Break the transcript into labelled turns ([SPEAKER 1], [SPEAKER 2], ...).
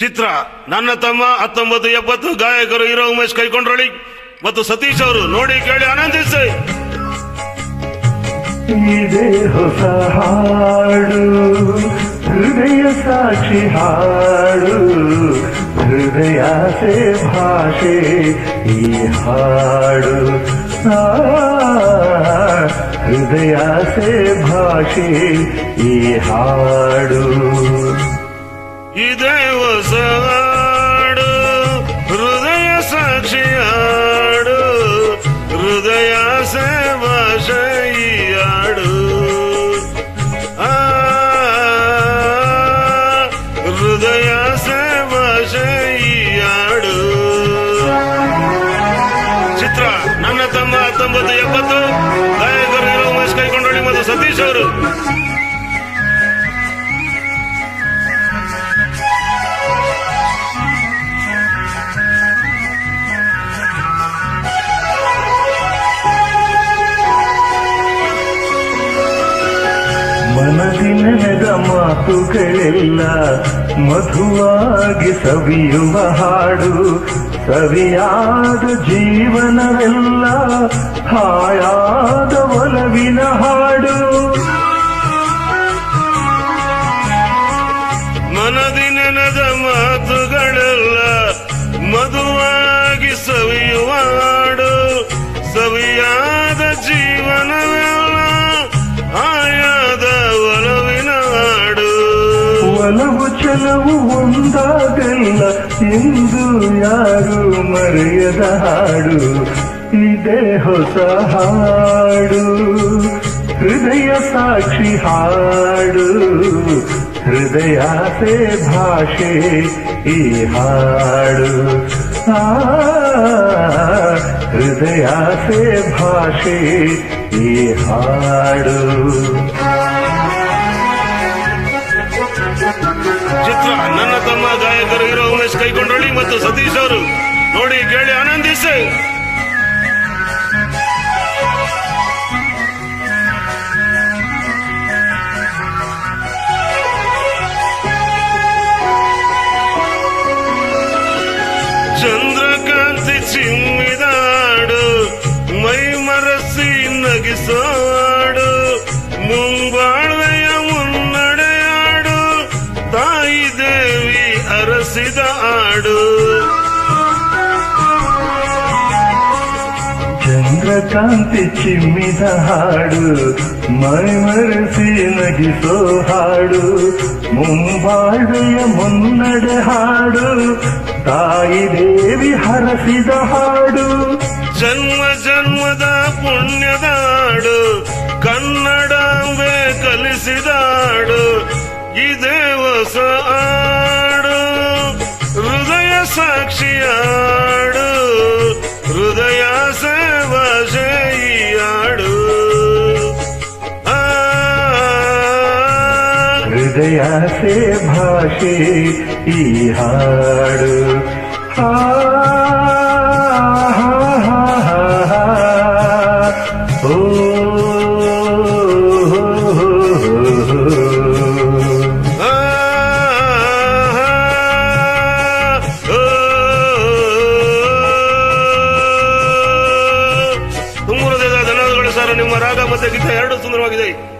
[SPEAKER 1] ಚಿತ್ರ ನನ್ನ ತಮ್ಮ ಹತ್ತೊಂಬತ್ತು ಎಪ್ಪತ್ತು ಗಾಯಕರು ಹೀರೋ ಉಮೇಶ್ ಕೈಕೊಂಡ್ರಳಿ ಮತ್ತು ಸತೀಶ್ ಅವರು ನೋಡಿ ಕೇಳಿ ಆನಂದಿಸಿ.
[SPEAKER 2] ಇದೆ ಹೊಸ ಹಾಡು ಹೃದಯ ಸಾಕ್ಷಿ ಹಾಡು ಹೃದಯಾಸೆ ಭಾಷೆ ಈ ಹಾಡು. ಆ, ಹೃದಯಾಸೆ ಭಾಷೆ ಈ ಹಾಡು.
[SPEAKER 1] ಇದೇ ಹೊಸ ಹಾಡು ಹೃದಯ ಸಾಕ್ಷಿ ಹಾಡು ಹೃದಯ ಭಾಷೆ ಈ ಹಾಡು ಆ, ಹೃದಯ ಭಾಷೆ ಈ ಹಾಡು ಚಿತ್ರ ನನ್ನ ತಮ್ಮ ಹತ್ತೊಂಬತ್ತು ಎಪ್ಪತ್ತು ಗಾಯಕರು ಹೀರೋ ಉಮೇಶ್ ಕೈಕೊಂಡೋಳಿ ಮತ್ತು ಸತೀಶ್ ಅವರು
[SPEAKER 2] ಮಾತುಗಳೆಲ್ಲ. ಮಧುವಾಗಿ ಸವಿಯುವ ಹಾಡು ಸವಿಯಾದ ಜೀವನವೆಲ್ಲ ಹಾಯಾದ ಒಲವಿನ ಹಾಡು.
[SPEAKER 1] ಮನದಿ ನೆನೆದ
[SPEAKER 2] ಒಲವು ಚಲವು ಒಂದಾಗಲ್ಲ ಎಂದು ಯಾರು ಮರೆಯದ ಹಾಡು? ಇದೇ ಹೊಸ ಹಾಡು. ಹೃದಯ ಸಾಕ್ಷಿ ಹಾಡು. ಹೃದಯಾಸೆ ಭಾಷೆ ಈ ಹಾಡು. ಆ ಹೃದಯಾಸೆ ಭಾಷೆ ಈ ಹಾಡು.
[SPEAKER 1] ತಮ್ಮ ಗಾಯಕರು ಇರೋ ಉಮೇಶ್ ಕೈಕೊಂಡೊಳ್ಳಿ ಮತ್ತು ಸತೀಶ್ ಅವರು. ನೋಡಿ ಕೇಳಿ ಆನಂದಿಸಿ. ಚಂದ್ರಕಾಂತಿ ಚಿಮ್ಮಿದಾಡು ಅರಸಿದ ಆಡು.
[SPEAKER 2] ಚಂದ್ರಕಾಂತಿ ಚಿಮ್ಮಿದ ಹಾಡು ಮರೆಸಿ ನಗಿಸೋ ಹಾಡು. ಮುಂಬಾಳ್ವೆಯ ಮುನ್ನಡೆ ಹಾಡು ತಾಯಿ ದೇವಿ ಹರಸಿದ ಹಾಡು.
[SPEAKER 1] ಜನ್ಮ ಜನ್ಮದ ಪುಣ್ಯದ ಪುಣ್ಯದಾಡು ಕನ್ನಡಾಂಬೆ ಕಲಿಸಿದಾಡು ಇದೇ ಹೊಸ ಹೃದಯ ಸಾಕ್ಷಿಯಾಡು ಹೃದಯ ಸೇವಾಶೆ ಈ ಹಾಡು ಆ
[SPEAKER 2] ಹೃದಯಾಸೆ ಭಾಷೆ
[SPEAKER 1] ಮತ್ತೆ ಗೀತ ಎರಡು ಸುಂದರವಾಗಿದೆ.